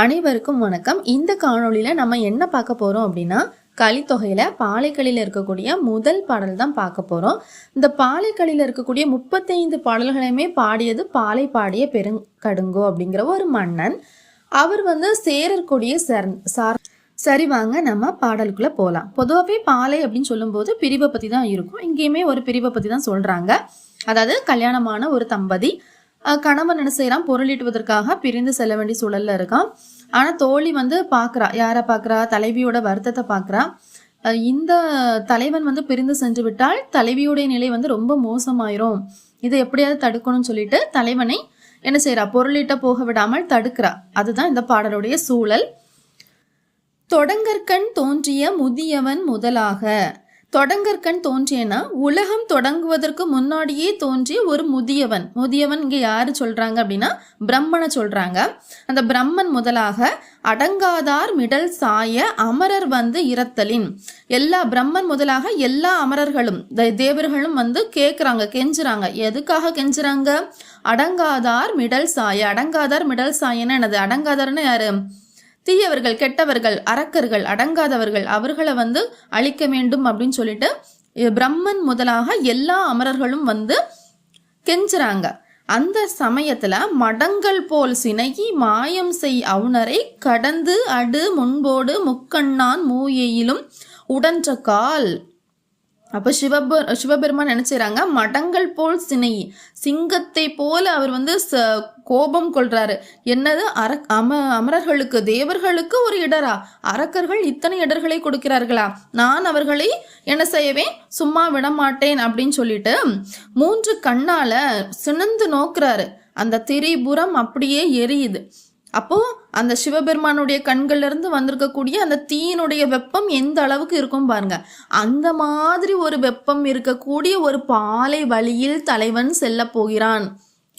அனைவருக்கும் வணக்கம். இந்த காணொலியில் நம்ம என்ன பார்க்க போகிறோம் அப்படின்னா கலித்தொகையில் பாலைக்களியில் இருக்கக்கூடிய முதல் பாடல் தான் பார்க்க போகிறோம் இந்த பாலைக்களியில் இருக்கக்கூடிய முப்பத்தைந்து பாடல்களையுமே பாடியது பாலை பாடிய பெருங்கடுங்கோ அப்படிங்கிற ஒரு மன்னன். அவர் வந்து சேரர் கொடிய சர் சார் சரி வாங்க நம்ம பாடலுக்குள்ளே போகலாம் பொதுவாகவே பாலை அப்படின்னு சொல்லும்போது பிரிவை பற்றி தான் இருக்கும். இங்கேயுமே ஒரு பிரிவை பற்றி தான் சொல்கிறாங்க அதாவது கல்யாணமான ஒரு தம்பதி கணவன் என்ன செய்கிறான் பொருளீட்டுவதற்காக பிரிந்து செல்ல வேண்டிய சூழல்ல இருக்கான். ஆனால் தோழி வந்து பார்க்குறா யாரை பாக்குறா? தலைவியோட வருத்தத்தை பார்க்குறா இந்த தலைவன் வந்து பிரிந்து சென்று விட்டால் தலைவியுடைய நிலை வந்து ரொம்ப மோசமாயிரும். இதை எப்படியாவது தடுக்கணும்னு சொல்லிட்டு தலைவனை என்ன செய்யறா பொருளீட்ட போக விடாமல் தடுக்கிறா. அதுதான் இந்த பாடலுடைய சூழல். தொடங்கற்கண் தோன்றிய முதியவன் முதலாக. தொடங்கற்கண் தோன்றியனா? உலகம் தொடங்குவதற்கு முன்னாடியே தோன்றிய ஒரு முதியவன். முதியவன் இங்க யாரு சொல்றாங்க அப்படின்னா பிரம்மனை சொல்றாங்க. அந்த பிரம்மன் முதலாக அடங்காதார் மிடல் சாய அமரர் வந்து இரத்தலின். எல்லா பிரம்மன் முதலாக எல்லா அமரர்களும் தே- தேவர்களும் வந்து கேட்குறாங்க கெஞ்சுறாங்க. எதுக்காக கெஞ்சுறாங்க? அடங்காதார் மிடல் சாய. அடங்காதார் மிடல் சாயன்னா என்னது? அடங்காதார்னு யாரு? தீயவர்கள் கெட்டவர்கள் அரக்கர்கள் அடங்காதவர்கள் அவர்களை வந்து அழிக்க வேண்டும் அப்படின்னு சொல்லிட்டு பிரம்மன் முதலாக எல்லா அமரர்களும் வந்து கெஞ்சுறாங்க. அந்த சமயத்துல மடங்கள் போல் சினகி மாயம் செய் அவுணரை கடந்து அடு முன்போடு முக்கண்ணான் மூயையிலும் உடன்ற கால் அப்போ சிவபெ சிவபெருமான் நினச்சிடறாங்க மடங்கள் போல் சினை சிங்கத்தை போல அவர் வந்து ச- கோபம் கொள்றாரு. என்னது? அர அம அமரர்களுக்கு தேவர்களுக்கு ஒரு இடரா? அரக்கர்கள் இத்தனை இடர்களை கொடுக்கிறார்களா? நான் அவர்களை என்ன செய்யவே சும்மா விட மாட்டேன் அப்படின்னு சொல்லிட்டு மூன்று கண்ணால சினந்து நோக்குறாரு. அந்த திரிபுரம் அப்படியே எரியுது. அப்போ அந்த சிவபெருமானுடைய கண்கள்லேருந்து வந்திருக்கக்கூடிய அந்த தீயினுடைய வெப்பம் எந்த அளவுக்கு இருக்கும் பாருங்க. அந்த மாதிரி ஒரு வெப்பம் இருக்கக்கூடிய ஒரு பாலை வழியில் தலைவன் செல்ல போகிறான்.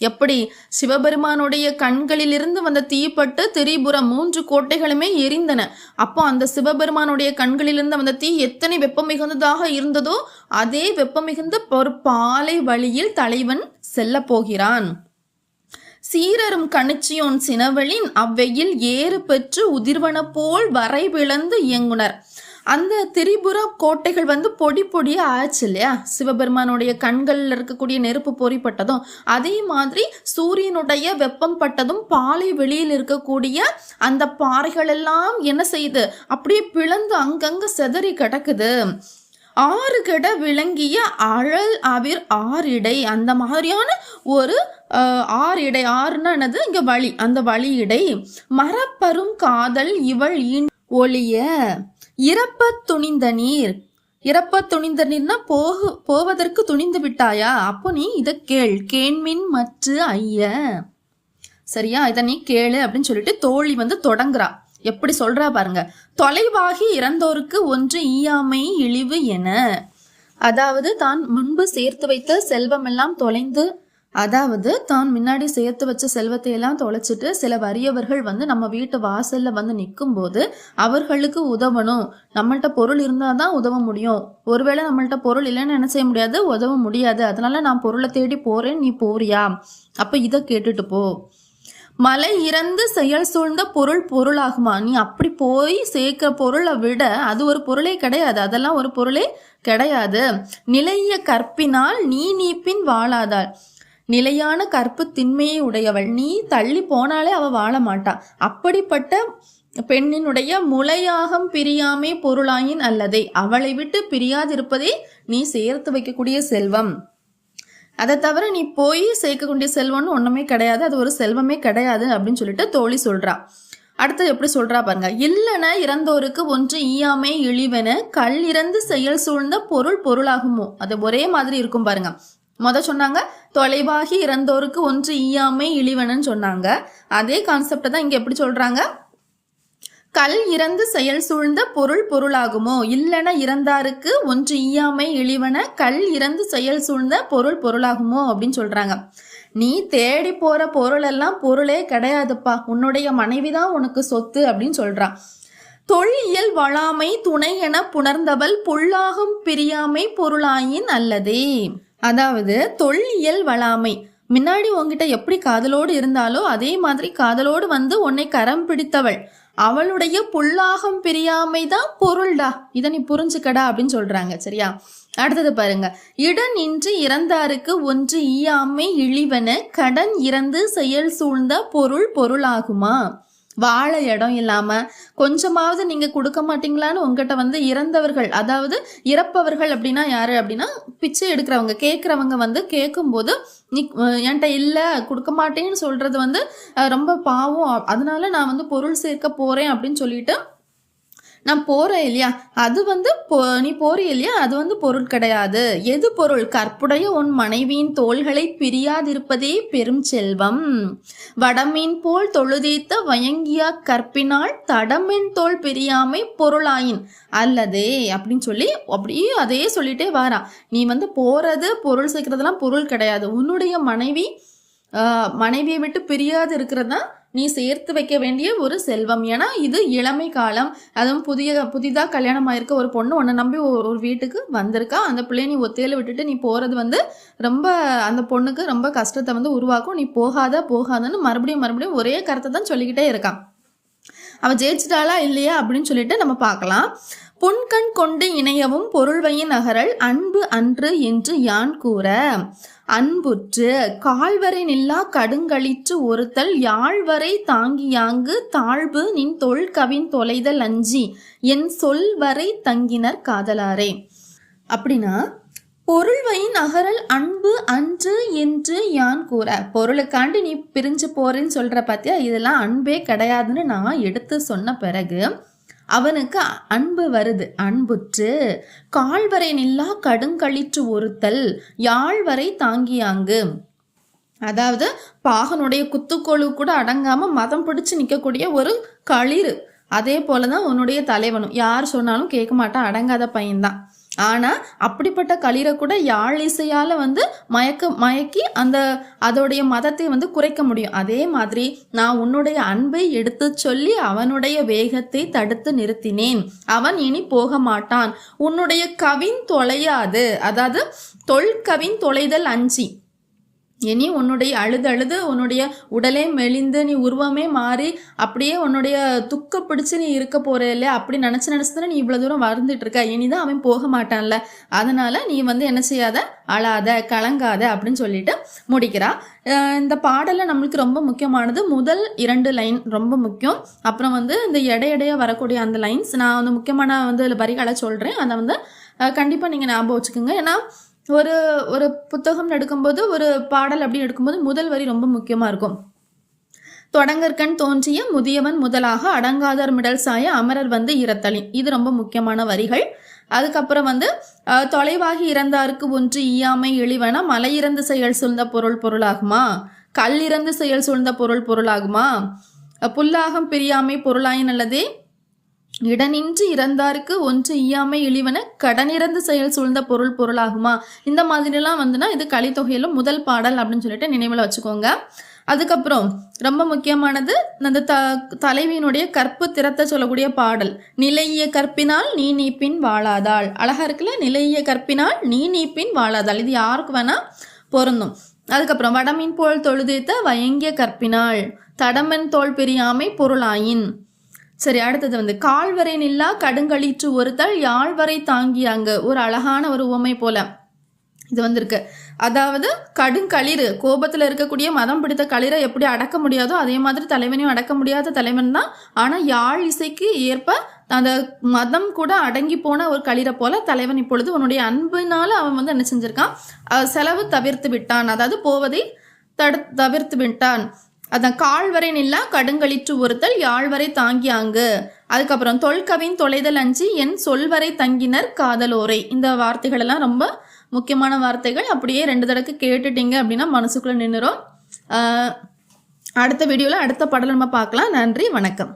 எப்படி? சிவபெருமானுடைய கண்களிலிருந்து வந்த தீப்பட்டு திரிபுரம் மூன்று கோட்டைகளுமே எரிந்தன. அப்போ அந்த சிவபெருமானுடைய கண்களிலிருந்து வந்த தீ எத்தனை வெப்பம் மிகுந்ததாக இருந்ததோ அதே வெப்பம் மிகுந்த ஒரு பாலை வழியில் தலைவன் செல்ல போகிறான். சீரரும் கணிச்சியோன் சினவளின் அவ்வையில் ஏறு பெற்று உதிர்வன போல் வரைவிழந்து இயங்குனர். அந்த திரிபுர கோட்டைகள் வந்து பொடி பொடியா ஆச்சு இல்லையா? சிவபெருமானுடைய கண்கள்ல இருக்கக்கூடிய நெருப்பு பொறிப்பட்டதும் அதே மாதிரி சூரியனுடைய வெப்பம் பட்டதும் பாலை வெளியில் இருக்கக்கூடிய அந்த பாறைகள் எல்லாம் என்ன செய்யுது அப்படியே பிளந்து அங்கங்க செதறி கிடக்குது. ஆறு கட விளங்கிய அழல் அவிர் ஆறிடை. அந்த மாதிரியான ஒரு ஆறிடை. ஆறு இடை ஆறுனா என்னது? இங்கே வழி. அந்த வழியிடை. மரப்பரும் காதல் இவள் ஈன் ஒளிய இறப்ப துணிந்த நீர். இறப்ப துணிந்த நீர்னா போகு போவதற்கு துணிந்து விட்டாயா? அப்போ நீ இதை கேள். கேண்மின் மற்ற ஐய. சரியா? இதை நீ கேளு அப்படின்னு சொல்லிட்டு தோழி வந்து தொடங்குறா. எப்படி சொல்றா பாருங்க. தொலைவாகி இறந்தோருக்கு ஒன்று ஈயாமை இழிவு என. அதாவது தான் முன்பு சேர்த்து வைத்த செல்வமெல்லாம் தொலைந்து அதாவது தான் முன்னாடி சேர்த்து வச்ச செல்வத்தை எல்லாம் தொலைச்சிட்டு சில வறியவர்கள் வந்து நம்ம வீட்டு வாசல்ல வந்து நிற்கும் போது அவர்களுக்கு உதவணும். நம்மள்ட்ட பொருள் இருந்தால் தான் உதவ முடியும். ஒருவேளை நம்மள்ட்ட பொருள் இல்லைன்னு என்ன செய்ய முடியாது? உதவ முடியாது. அதனால நான் பொருளை தேடி போறேன் நீ போறியா? அப்ப இதை கேட்டுட்டு போ. மலை இறந்து செயல் சூழ்ந்த பொருள் பொருளாகுமா? நீ அப்படி போய் சேர்க்கிற பொருளை விட அது ஒரு பொருளே கிடையாது. அதெல்லாம் ஒரு பொருளே கிடையாது. நிலைய கற்பினால் நீ நீப்பின் வாழாதாள். நிலையான கற்பு திண்மையை உடையவள். நீ தள்ளி போனாலே அவள் வாழ மாட்டா அப்படிப்பட்ட பெண்ணினுடைய முளையாகம் பிரியாமே பொருளாயின் அல்லதே. அவளை விட்டு பிரியாதிருப்பதே நீ சேர்த்து வைக்கக்கூடிய செல்வம். அதை தவிர நீ போய் சேர்க்கக்கூடிய செல்வம்னு ஒன்றுமே கிடையாது. அது ஒரு செல்வமே கிடையாது அப்படின்னு சொல்லிட்டு தோழி சொல்றா. அடுத்தது எப்படி சொல்றா பாருங்க. இல்லன இறந்தோருக்கு ஒன்று ஈயாமை இழிவென கல் இறந்து செயல் சூழ்ந்த பொருள் பொருளாகுமோ? அது ஒரே மாதிரி இருக்கும் பாருங்க. முத சொன்னாங்க தொலைவாகி இறந்தோருக்கு ஒன்று ஈயாமை இழிவனன்னு சொன்னாங்க. அதே கான்செப்டை தான் இங்க எப்படி சொல்றாங்க? கல் இறந்து செயல் சூழ்ந்த பொருள் பொருளாகுமோ? இல்லன இறந்தாருக்கு ஒன்று ஈயாமை இழிவன கல் இறந்து செயல் சூழ்ந்த பொருள் பொருளாகுமோ? அப்படின்னு சொல்றாங்க. நீ தேடி போற பொருள் எல்லாம் பொருளே கிடையாதுப்பா. உன்னுடைய மனைவி தான் உனக்கு சொத்து அப்படின்னு சொல்றான். தொல்லியல் வளாமை துணை என புணர்ந்தவள் புல்லாகும் பிரியாமை பொருளாயின் அல்லதே. அதாவது தொல்லியல் வளாமை. முன்னாடி உங்ககிட்ட எப்படி காதலோடு இருந்தாலோ அதே மாதிரி காதலோடு வந்து உன்னை கரம் பிடித்தவள். அவளுடைய புல்லாகம் பிரியாமை தான் பொருள்டா. இதை நீ புரிஞ்சுக்கடா அப்படின்னு சொல்றாங்க சரியா? அடுத்தது பாருங்க. இடன் இன்றி இறந்தாருக்கு ஒன்று ஈயாமை இழிவன கடன் இறந்து செயல் சூழ்ந்த பொருள் பொருளாகுமா? வாழ இடம் இல்லாம கொஞ்சமாவது நீங்க கொடுக்க மாட்டீங்களான்னு உங்ககிட்ட வந்து இறந்தவர்கள் அதாவது இறப்பவர்கள் அப்படின்னா யாரு அப்படின்னா பிச்சை எடுக்கிறவங்க கேட்குறவங்க வந்து கேட்கும்போது நீ என்கிட்ட இல்லை கொடுக்க மாட்டேன்னு சொல்றது வந்து ரொம்ப பாவம். அதனால நான் வந்து பொருள் சேர்க்க போறேன் அப்படின்னு சொல்லிட்டு நான் போறேன் இல்லையா? அது வந்து நீ போறீ இல்லையா? அது வந்து பொருள் கிடையாது. எது பொருள்? கற்புடைய உன் மனைவியின் தோள்களை பிரியாதிருப்பதே பெரும் செல்வம். வடமீன் போல் தொழுதீத்த வயங்கியா கற்பினால் தடமின் தோல் பிரியாமை பொருளாயின். அல்லதே அப்படின்னு சொல்லி அப்படியே அதே சொல்லிட்டே வாரா. நீ வந்து போறது பொருள் சேர்க்கறதெல்லாம் பொருள் கிடையாது. உன்னுடைய மனைவி மனைவியை விட்டு பிரியாது இருக்கிறது தான் நீ சேர்த்து வைக்க வேண்டிய ஒரு செல்வம். ஏன்னா இது இளமை காலம். அதுவும் புதிய புதிதாக கல்யாணம் ஆயிருக்க ஒரு பொண்ணு உன்னை நம்பி ஒரு ஒரு வீட்டுக்கு வந்திருக்கா. அந்த பிள்ளைய நீ ஒத்தையில விட்டுட்டு நீ போகிறது வந்து ரொம்ப அந்த பொண்ணுக்கு ரொம்ப கஷ்டத்தை வந்து உருவாக்கும். நீ போகாத போகாதன்னு மறுபடியும் மறுபடியும் ஒரே கருத்தை தான் சொல்லிக்கிட்டே இருக்கான். அவள் ஜெயிச்சிட்டாளா இல்லையா அப்படின்னு சொல்லிட்டு நம்ம பார்க்கலாம். புன்கண் கொண்டு இணையவும் பொருள்வையின் அகரல் அன்பு அன்று என்று யான் கூற. அன்புற்று கால்வரை நில்லா கடுங்களிற்று ஒருத்தல் யாழ்வரை தாங்கியாங்கு தாழ்வு நின் தொல்கவின் தொலைதல் அஞ்சி என் சொல் வரை தங்கினர் காதலாரே. அப்படின்னா பொருள்வையின் அகரல் அன்பு அன்று என்று யான் கூற. பொருளுக்காண்டி நீ பிரிஞ்சு போறேன்னு சொல்ற பார்த்தியா இதெல்லாம் அன்பே கிடையாதுன்னு நான் எடுத்து சொன்ன பிறகு அவனுக்கு அன்பு வருது. அன்புற்று கால்வரை நில்லா கடுங்களிற்று ஒருத்தல் யாழ்வரை தாங்கியாங்கு. அதாவது பாகனுடைய குத்துக்கோளு கூட அடங்காம மதம் பிடிச்சு நிற்கக்கூடிய ஒரு களிறு. அதே போலதான் உன்னுடைய தலைவனும். யார் சொன்னாலும் கேட்க மாட்டான். அடங்காத பையன்தான். ஆனா அப்படிப்பட்ட களிரை கூட யாழ் இசையால வந்து மயக்க மயக்கி அந்த அதோடைய மதத்தை வந்து குறைக்க முடியும். அதே மாதிரி நான் உன்னுடைய அன்பை எடுத்து சொல்லி அவனுடைய வேகத்தை தடுத்து நிறுத்தினேன். அவன் இனி போக மாட்டான் உன்னுடைய கவின் தொலையாது. அதாவது தொல்கவின் தொலைதல் அஞ்சி. இனி உன்னுடைய அழுது அழுது உன்னுடைய உடலே மெலிந்து நீ உருவமே மாறி அப்படியே உன்னுடைய துக்க பிடிச்சு நீ இருக்க போற இல்லையா அப்படி நினச்சி நினச்சி தானே நீ இவ்வளோ தூரம் வருந்துட்டு இருக்க. இனிதான் அவன் போக மாட்டான்ல. அதனால நீ வந்து என்ன செய்யாத? அழாத கலங்காத அப்படின்னு சொல்லிட்டு முடிக்கிறா. இந்த பாடலில் நம்மளுக்கு ரொம்ப முக்கியமானது முதல் இரண்டு லைன் ரொம்ப முக்கியம். அப்புறம் வந்து இந்த இடையிடையே வரக்கூடிய அந்த லைன்ஸ் நான் வந்து முக்கியமான வந்து வரிகளை சொல்கிறேன் அதை வந்து கண்டிப்பாக நீங்கள் ஞாபகம் வச்சுக்கோங்க. ஏன்னா ஒரு ஒரு புத்தகம் எடுக்கும்போது ஒரு பாடல் அப்படி எடுக்கும்போது முதல் வரி ரொம்ப முக்கியமாக இருக்கும். தொடங்கற்கண் தோன்றிய முதியவன் முதலாக அடங்காதர் மிடல் சாய அமரர் வந்து இரத்தலின் இது ரொம்ப முக்கியமான வரிகள். அதுக்கப்புறம் வந்து தொலைவாகி இறந்தாருக்கு ஒன்று ஈயாமை இழிவன மலை இறந்து செயல் சூழ்ந்த பொருள் பொருளாகுமா? கல் இறந்து செயல் சூழ்ந்த பொருள் பொருளாகுமா? புல்லாகம் பிரியாமை பொருளாயின் அல்லதே இடனின்றி இறந்தாருக்கு ஒன்று ஈயாமை இழிவன கடனிறந்து செயல் சூழ்ந்த பொருள் பொருளாகுமா? இந்த மாதிரிலாம் வந்துன்னா இது கலித்தொகையில முதல் பாடல் அப்படின்னு சொல்லிட்டு நினைவில் வச்சுக்கோங்க. அதுக்கப்புறம் ரொம்ப முக்கியமானது அந்த த தலைவியினுடைய கற்பு திறத்த சொல்லக்கூடிய பாடல். நிலைய கற்பினால் நீ நீப்பின் வாழாதாள். அழகா இருக்குல்ல? நிலைய கற்பினால் நீ நீப்பின் வாழாதாள். இது யாருக்கு வேணா பொருந்தும். அதுக்கப்புறம் வடமீன் போல் தொழுதித்த வயங்கிய கற்பினாள். தடமன் தோல் பிரியாமை பொருளாயின். சரி அடுத்தது வந்து கால்வரை நில்லா கடுங்களிற்று ஒருத்தல் யாழ்வரை தாங்கியாங்க ஒரு அழகான ஒரு உவமை போல. இது வந்திருக்கு. அதாவது கடுங்களிறு கோபத்தில் இருக்கக்கூடிய மதம் பிடித்த களிரை எப்படி அடக்க முடியாதோ அதே மாதிரி தலைவனையும் அடக்க முடியாத தலைவன் தான். ஆனால் யாழ் இசைக்கு ஏற்ப அந்த மதம் கூட அடங்கி போன ஒரு களிரை போல தலைவன் இப்பொழுது உன்னுடைய அன்பினால அவன் வந்து என்ன செஞ்சிருக்கான்? செலவு தவிர்த்து விட்டான். அதாவது போவதை தடு தவிர்த்து விட்டான். அதான் கால்வரை நில்லா கடுங்களிற்று ஒருத்தல் யாழ்வரை தாங்கியாங்கு அதுக்கப்புறம் தொல்கவின் தொலைதல் அஞ்சி என் சொல்வரை தங்கினர் காதலோரை. இந்த வார்த்தைகள் எல்லாம் ரொம்ப முக்கியமான வார்த்தைகள். அப்படியே ரெண்டு தடவை கேட்டுட்டீங்க அப்படின்னா மனசுக்குள்ள நின்றுரும் அடுத்த வீடியோவில் அடுத்த படம் நம்ம பார்க்கலாம். நன்றி வணக்கம்.